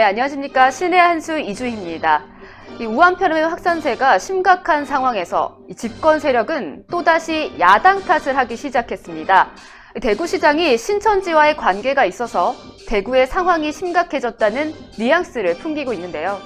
네, 안녕하십니까. 신의 한수 이주희입니다. 이 우한폐렴의 확산세가 심각한 상황에서 이 집권 세력은 또다시 야당 탓을 하기 시작했습니다. 대구시장이 신천지와의 관계가 있어서 대구의 상황이 심각해졌다는 뉘앙스를 풍기고 있는데요.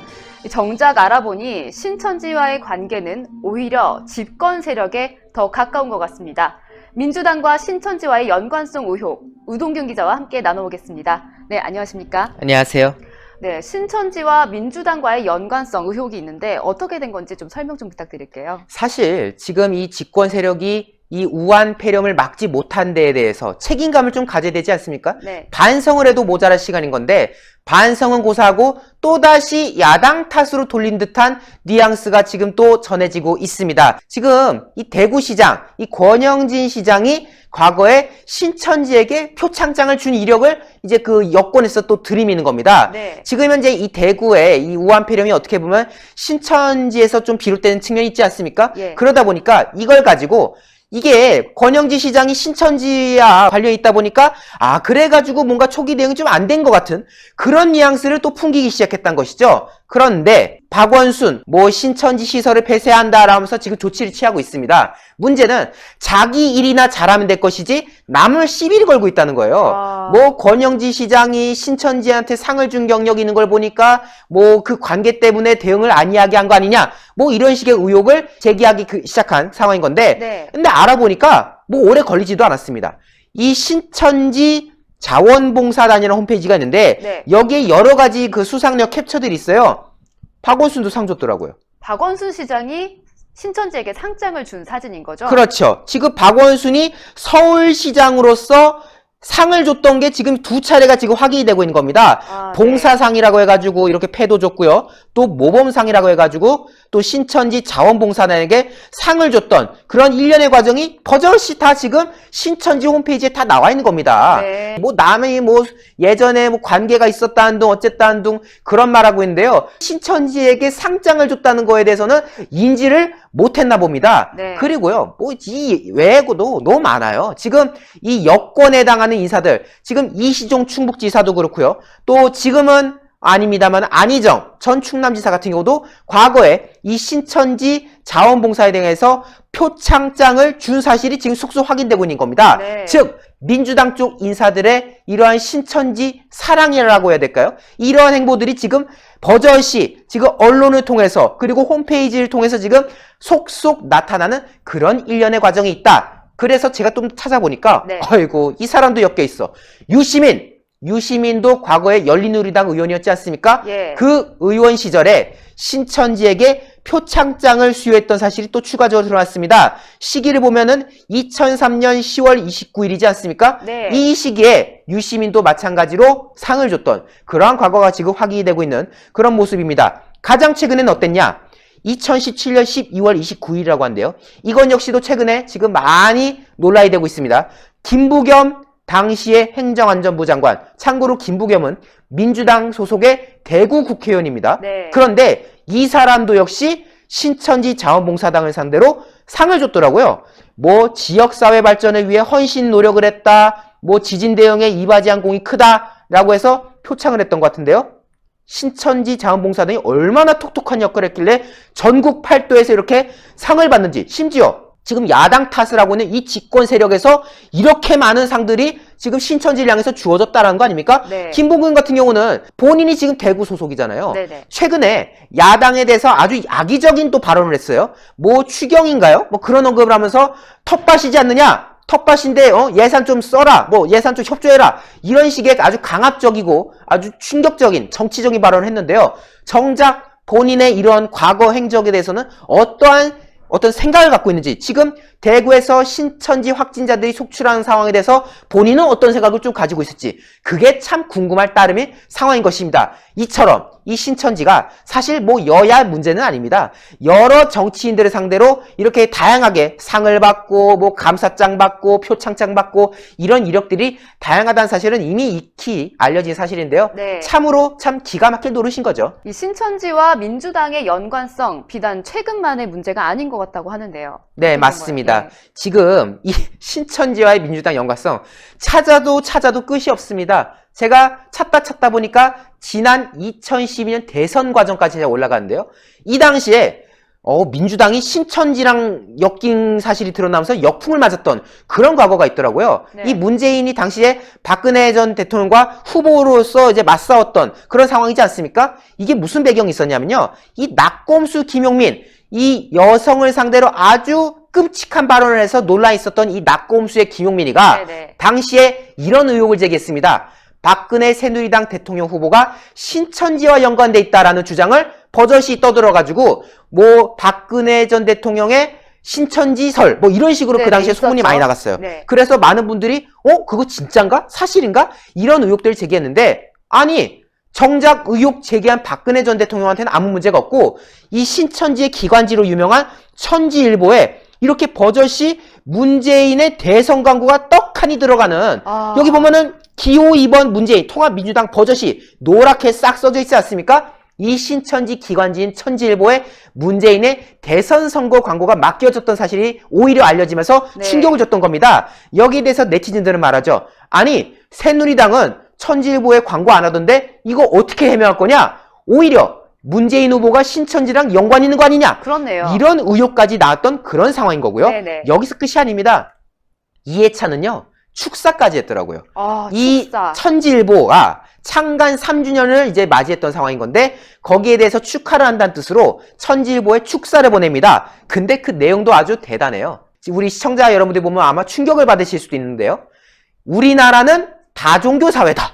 정작 알아보니 신천지와의 관계는 오히려 집권 세력에 더 가까운 것 같습니다. 민주당과 신천지와의 연관성 의혹, 우동균 기자와 함께 나눠보겠습니다. 네, 안녕하십니까? 안녕하세요. 네, 신천지와 민주당과의 연관성 의혹이 있는데 어떻게 된 건지 좀 설명 좀 부탁드릴게요. 사실 지금 이 집권 세력이 이 우한 폐렴을 막지 못한 데에 대해서 책임감을 좀 가져야 되지 않습니까? 네. 반성을 해도 모자랄 시간인 건데 반성은 고사하고 또다시 야당 탓으로 돌린 듯한 뉘앙스가 지금 또 전해지고 있습니다. 지금 이 대구시장, 이 권영진 시장이 과거에 신천지에게 표창장을 준 이력을 이제 그 여권에서 또 들이미는 겁니다. 네. 지금 현재 이 대구의 이 우한 폐렴이 어떻게 보면 신천지에서 좀 비롯되는 측면이 있지 않습니까? 예. 그러다 보니까 이걸 가지고 이게 권영지 시장이 신천지와 관련 있다 보니까 아 그래가지고 뭔가 초기 대응이 좀 안 된 것 같은 그런 뉘앙스를 또 풍기기 시작했던 것이죠. 그런데 박원순 뭐 신천지 시설을 폐쇄한다라면서 지금 조치를 취하고 있습니다. 문제는 자기 일이나 잘하면 될 것이지 남을 시비를 걸고 있다는 거예요. 아. 뭐 권영지 시장이 신천지한테 상을 준 경력이 있는 걸 보니까 뭐 그 관계 때문에 대응을 안 이야기한 거 아니냐 뭐 이런 식의 의혹을 제기하기 그- 시작한 상황인 건데 네. 근데 알아보니까 뭐 오래 걸리지도 않았습니다. 이 신천지 자원봉사단이라는 홈페이지가 있는데 네. 여기에 여러 가지 그 수상력 캡처들이 있어요. 박원순도 상 줬더라고요. 박원순 시장이 신천지에게 상장을 준 사진인 거죠? 그렇죠. 지금 박원순이 서울시장으로서 상을 줬던 게 지금 두 차례가 지금 확인이 되고 있는 겁니다. 아, 네. 봉사상이라고 해가지고 이렇게 패도 줬고요. 또 모범상이라고 해가지고 또 신천지 자원봉사단에게 상을 줬던 그런 일련의 과정이 버젓이 다 지금 신천지 홈페이지에 다 나와 있는 겁니다. 네. 뭐 남의 뭐 예전에 뭐 관계가 있었다는 둥 어쨌다는 둥 그런 말하고 있는데요. 신천지에게 상장을 줬다는 거에 대해서는 인지를 못했나 봅니다. 네. 그리고요, 뭐 이 외에도 너무 많아요. 지금 이 여권에 해당하는 인사들, 지금 이시종 충북지사도 그렇고요. 또 지금은 아닙니다만 안희정 전 충남지사 같은 경우도 과거에 이 신천지 자원봉사에 대해서 표창장을 준 사실이 지금 속속 확인되고 있는 겁니다. 네. 즉 민주당 쪽 인사들의 이러한 신천지 사랑이라고 해야 될까요? 이러한 행보들이 지금 버젓이 지금 언론을 통해서 그리고 홈페이지를 통해서 지금 속속 나타나는 그런 일련의 과정이 있다. 그래서 제가 좀 찾아보니까 네. 아이고 이 사람도 엮여 있어. 유시민 유시민도 과거에 열린우리당 의원이었지 않습니까? 예. 그 의원 시절에 신천지에게 표창장을 수여했던 사실이 또 추가적으로 드러났습니다. 시기를 보면은 2003년 10월 29일이지 않습니까? 네. 이 시기에 유시민도 마찬가지로 상을 줬던 그러한 과거가 지금 확인이 되고 있는 그런 모습입니다. 가장 최근엔 어땠냐? 2017년 12월 29일이라고 한데요. 이건 역시도 최근에 지금 많이 논란이 되고 있습니다. 김부겸 당시의 행정안전부 장관. 참고로 김부겸은 민주당 소속의 대구 국회의원입니다. 네. 그런데 이 사람도 역시 신천지 자원봉사당을 상대로 상을 줬더라고요. 뭐 지역사회 발전을 위해 헌신 노력을 했다. 뭐 지진 대응에 이바지한 공이 크다라고 해서 표창을 했던 것 같은데요. 신천지 자원봉사당이 얼마나 톡톡한 역할을 했길래 전국 팔도에서 이렇게 상을 받는지 심지어 지금 야당 탓을 하고 있는 이 집권 세력에서 이렇게 많은 상들이 지금 신천지를 향해서 주어졌다는 거 아닙니까? 네. 김봉근 같은 경우는 본인이 지금 대구 소속이잖아요. 네네. 최근에 야당에 대해서 아주 악의적인 또 발언을 했어요. 뭐 추경인가요? 뭐 그런 언급을 하면서 텃밭이지 않느냐? 텃밭인데 어, 예산 좀 써라. 뭐 예산 좀 협조해라. 이런 식의 아주 강압적이고 아주 충격적인 정치적인 발언을 했는데요. 정작 본인의 이런 과거 행적에 대해서는 어떠한 어떤 생각을 갖고 있는지 지금 대구에서 신천지 확진자들이 속출하는 상황에 대해서 본인은 어떤 생각을 좀 가지고 있을지 그게 참 궁금할 따름의 상황인 것입니다. 이처럼 이 신천지가 사실 뭐 여야 문제는 아닙니다. 여러 정치인들을 상대로 이렇게 다양하게 상을 받고 뭐 감사장 받고 표창장 받고 이런 이력들이 다양하다는 사실은 이미 익히 알려진 사실인데요. 네. 참으로 참 기가 막힐 노릇인 거죠. 이 신천지와 민주당의 연관성 비단 최근만의 문제가 아닌 것 같다고 하는데요. 네, 맞습니다. 보면, 지금 이 신천지와의 민주당 연관성 찾아도 찾아도 끝이 없습니다. 제가 찾다 찾다 보니까 지난 2012년 대선 과정까지 제가 올라가는데요. 이 당시에 어, 민주당이 신천지랑 엮인 사실이 드러나면서 역풍을 맞았던 그런 과거가 있더라고요. 네. 이 문재인이 당시에 박근혜 전 대통령과 후보로서 이제 맞싸웠던 그런 상황이지 않습니까? 이게 무슨 배경이 있었냐면요. 이 낙곰수 김용민, 이 여성을 상대로 아주 끔찍한 발언을 해서 논란이 있었던 이 낙곰수의 김용민이가 네네. 당시에 이런 의혹을 제기했습니다. 박근혜 새누리당 대통령 후보가 신천지와 연관돼 있다라는 주장을 버젓이 떠들어가지고 뭐 박근혜 전 대통령의 신천지설 뭐 이런 식으로 네네, 그 당시에 소문이 있었죠. 많이 나갔어요. 네. 그래서 많은 분들이 어 그거 진짠가 사실인가 이런 의혹들을 제기했는데 아니 정작 의혹 제기한 박근혜 전 대통령한테는 아무 문제가 없고 이 신천지의 기관지로 유명한 천지일보에 이렇게 버젓이 문재인의 대선 광고가 떡하니 들어가는 아. 여기 보면은 기호 2번 문재인 통합민주당 버젓이 노랗게 싹 써져 있지 않습니까? 이 신천지 기관지인 천지일보에 문재인의 대선 선거 광고가 맡겨졌던 사실이 오히려 알려지면서 네. 충격을 줬던 겁니다. 여기에 대해서 네티즌들은 말하죠. 아니 새누리당은 천지일보에 광고 안 하던데 이거 어떻게 해명할 거냐? 오히려 문재인 후보가 신천지랑 연관 있는 거 아니냐? 그렇네요. 이런 의혹까지 나왔던 그런 상황인 거고요. 네네. 여기서 끝이 아닙니다. 이해찬은요 축사까지 했더라고요. 아, 이 축사. 천지일보가 창간 3주년을 이제 맞이했던 상황인 건데 거기에 대해서 축하를 한다는 뜻으로 천지일보에 축사를 보냅니다. 근데 그 내용도 아주 대단해요. 우리 시청자 여러분들 보면 아마 충격을 받으실 수도 있는데요. 우리나라는 다종교 사회다.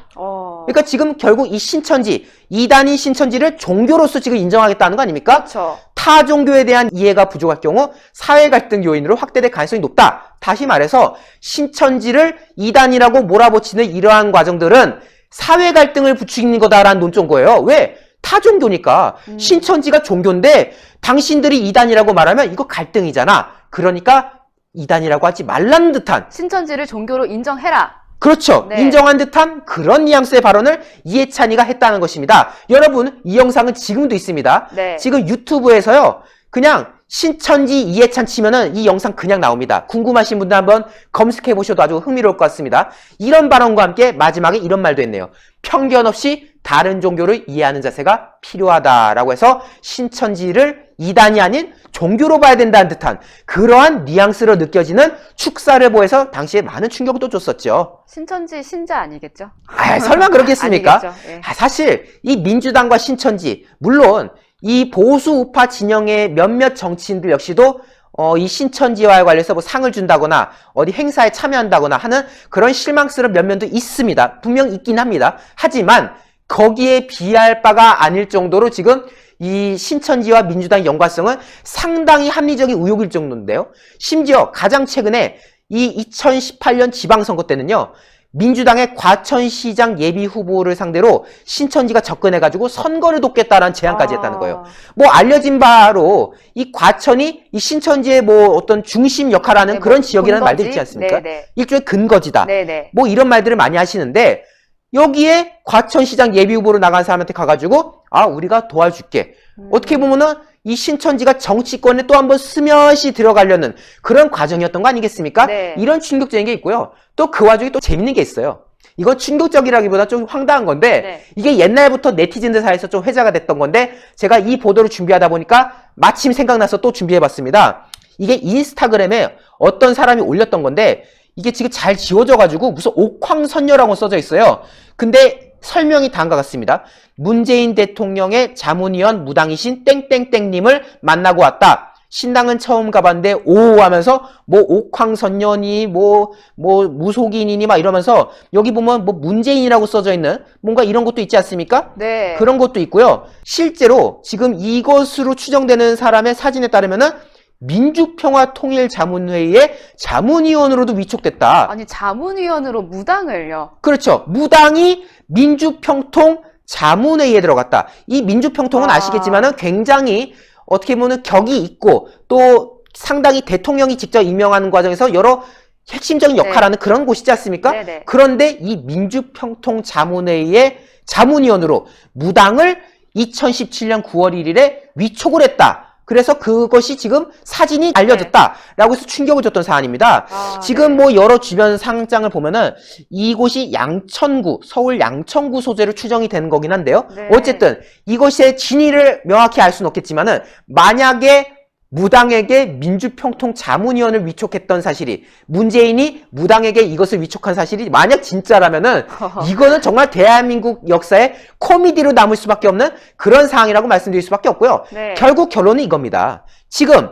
어. 그러니까 지금 결국 이 신천지, 이단인 신천지를 종교로서 지금 인정하겠다는 거 아닙니까? 그렇죠. 타 종교에 대한 이해가 부족할 경우 사회 갈등 요인으로 확대될 가능성이 높다. 다시 말해서 신천지를 이단이라고 몰아붙이는 이러한 과정들은 사회 갈등을 부추기는 거다라는 논조인 거예요. 왜? 타 종교니까 음. 신천지가 종교인데 당신들이 이단이라고 말하면 이거 갈등이잖아. 그러니까 이단이라고 하지 말라는 듯한 신천지를 종교로 인정해라. 그렇죠. 네. 인정한 듯한 그런 뉘앙스의 발언을 이해찬이가 했다는 것입니다. 여러분, 이 영상은 지금도 있습니다. 네. 지금 유튜브에서요, 그냥 신천지 이해찬 치면은 이 영상 그냥 나옵니다. 궁금하신 분들 한번 검색해 보셔도 아주 흥미로울 것 같습니다. 이런 발언과 함께 마지막에 이런 말도 했네요. 편견 없이 다른 종교를 이해하는 자세가 필요하다라고 해서 신천지를 이단이 아닌 종교로 봐야 된다는 듯한 그러한 뉘앙스로 느껴지는 축사를 보여서 당시에 많은 충격을 또 줬었죠. 신천지 신자 아니겠죠? 아, 설마 그렇겠습니까? 예. 아, 사실 이 민주당과 신천지 물론 이 보수 우파 진영의 몇몇 정치인들 역시도 어, 이 신천지와에 관련해서 뭐 상을 준다거나 어디 행사에 참여한다거나 하는 그런 실망스러운 면면도 있습니다. 분명 있긴 합니다. 하지만 거기에 비할 바가 아닐 정도로 지금 이 신천지와 민주당의 연관성은 상당히 합리적인 의혹일 정도인데요. 심지어 가장 최근에 이 2018년 지방선거 때는요. 민주당의 과천시장 예비 후보를 상대로 신천지가 접근해가지고 선거를 돕겠다라는 제안까지 했다는 거예요. 뭐 알려진 바로 이 과천이 이 신천지의 뭐 어떤 중심 역할하는 네, 그런 뭐 지역이라는 말들 근거지? 있지 않습니까? 네네. 일종의 근거지다. 네네. 뭐 이런 말들을 많이 하시는데 여기에 과천시장 예비 후보로 나간 사람한테 가가지고 아 우리가 도와줄게. 음. 어떻게 보면은 이 신천지가 정치권에 또 한 번 스며시 들어가려는 그런 과정이었던 거 아니겠습니까? 네. 이런 충격적인 게 있고요. 또 그 와중에 또 재밌는 게 있어요. 이건 충격적이라기보다 좀 황당한 건데 네. 이게 옛날부터 네티즌들 사이에서 좀 회자가 됐던 건데 제가 이 보도를 준비하다 보니까 마침 생각나서 또 준비해봤습니다. 이게 인스타그램에 어떤 사람이 올렸던 건데 이게 지금 잘 지워져가지고 무슨 옥황선녀라고 써져 있어요. 근데 설명이 다음과 같습니다. 문재인 대통령의 자문위원 무당이신 땡땡땡님을 만나고 왔다. 신당은 처음 가봤는데 오 하면서 뭐 옥황선녀니 뭐뭐 무속인이니 막 이러면서 여기 보면 뭐 문재인이라고 써져 있는 뭔가 이런 것도 있지 않습니까? 네. 그런 것도 있고요. 실제로 지금 이것으로 추정되는 사람의 사진에 따르면은 민주평화통일자문회의의 자문위원으로도 위촉됐다. 아니 자문위원으로 무당을요. 그렇죠. 무당이 민주평통 자문회의에 들어갔다. 이 민주평통은 아. 아시겠지만은 굉장히 어떻게 보면 격이 있고 또 상당히 대통령이 직접 임명하는 과정에서 여러 핵심적인 네. 역할을 하는 그런 곳이지 않습니까? 네 네. 그런데 이 민주평통 자문회의의 자문위원으로 무당을 2017년 9월 1일에 위촉을 했다. 그래서 그것이 지금 사진이 알려졌다라고 해서 충격을 줬던 사안입니다. 아, 지금 네. 뭐 여러 주변 상장을 보면은 이곳이 양천구, 서울 양천구 소재로 추정이 되는 거긴 한데요. 네. 어쨌든 이것의 진위를 명확히 알 수는 없겠지만은 만약에 무당에게 민주평통 자문위원을 위촉했던 사실이 문재인이 무당에게 이것을 위촉한 사실이 만약 진짜라면은 이거는 정말 대한민국 역사의 코미디로 남을 수밖에 없는 그런 상황이라고 말씀드릴 수밖에 없고요. 네. 결국 결론은 이겁니다. 지금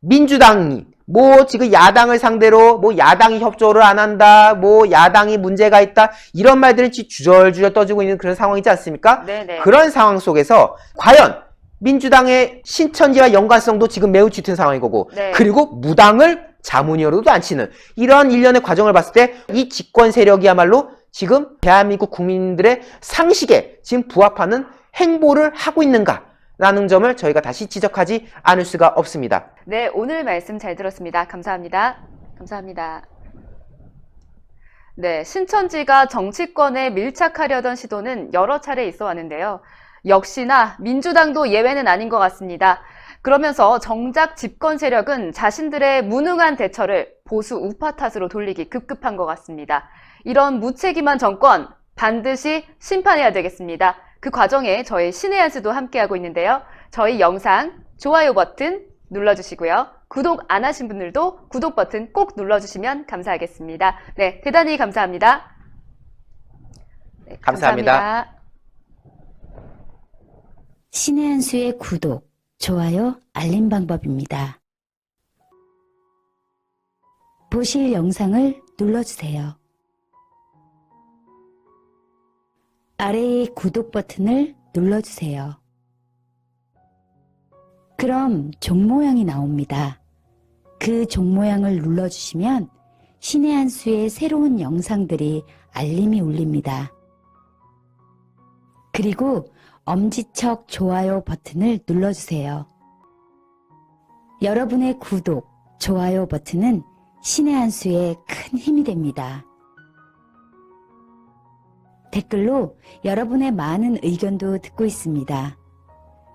민주당이 뭐 지금 야당을 상대로 뭐 야당이 협조를 안 한다, 뭐 야당이 문제가 있다 이런 지금 주절주절 떠지고 있는 그런 상황이지 않습니까? 네네. 그런 상황 속에서 과연 민주당의 신천지와 연관성도 지금 매우 짙은 상황인 거고 네. 그리고 무당을 자문위원으로도 앉히는 이런 일련의 과정을 봤을 때 이 집권 세력이야말로 지금 대한민국 국민들의 상식에 지금 부합하는 행보를 하고 있는가 라는 점을 저희가 다시 지적하지 않을 수가 없습니다. 네, 오늘 말씀 잘 들었습니다. 감사합니다. 감사합니다. 네, 신천지가 정치권에 밀착하려던 시도는 여러 차례 있어 왔는데요. 역시나 민주당도 예외는 아닌 것 같습니다. 그러면서 정작 집권 세력은 자신들의 무능한 대처를 보수 우파 탓으로 돌리기 급급한 것 같습니다. 이런 무책임한 정권 반드시 심판해야 되겠습니다. 그 과정에 저희 신의 한수도 함께하고 있는데요. 저희 영상 좋아요 버튼 눌러주시고요. 구독 안 하신 분들도 구독 버튼 꼭 눌러주시면 감사하겠습니다. 네, 대단히 감사합니다. 네, 감사합니다. 감사합니다. 신의 한 수의 구독, 좋아요, 알림 방법입니다. 보실 영상을 눌러주세요. 아래의 구독 버튼을 눌러주세요. 그럼 종 모양이 나옵니다. 그 종 모양을 눌러주시면 신의 한 수의 새로운 영상들이 알림이 울립니다. 그리고 엄지척 좋아요 버튼을 눌러주세요. 여러분의 구독, 좋아요 버튼은 신의 한 수에 큰 힘이 됩니다. 댓글로 여러분의 많은 의견도 듣고 있습니다.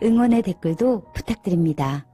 응원의 댓글도 부탁드립니다.